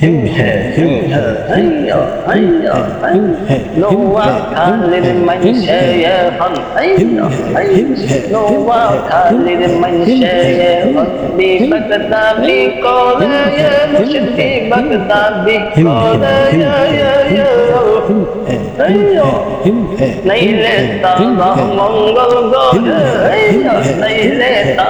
হিম হে হিম হে হাইয়া হাইয়া হিম হে নোয়া খালির মানশে হন হাইয়া হিম হে নোয়া খালির মানশে বি বগদাবি কোলে মুশতি বগদাবি কোলে হাইয়া হিম হে নাইলে তা মঙ্গল গোলে হাইয়া নাইলে তা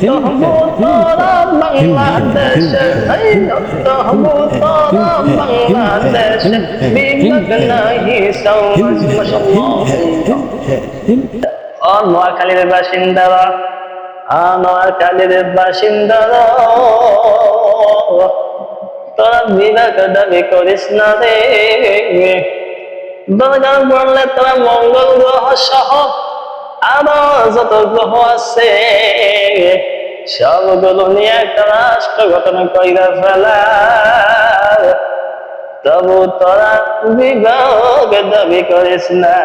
তহবো তারা বাংলাদেশ তহবো তারা বাংলাদেশ বিমগ নাহি সৌজ মাশাআল্লাহ ও নোয়াখালীর বাসিন্দারা আ নোয়াখালীর বাসিন্দারা তোরা দাবি করিস না রে। দরকার পড়লে তোরা মঙ্গল গ্রহ সহ আরও যত গ্রহ আছে, সবগুলো নিয়ে একটা রাষ্ট্র গঠন কইরা ফেলা তবু তোরা বিভাগ দাবি করিস না।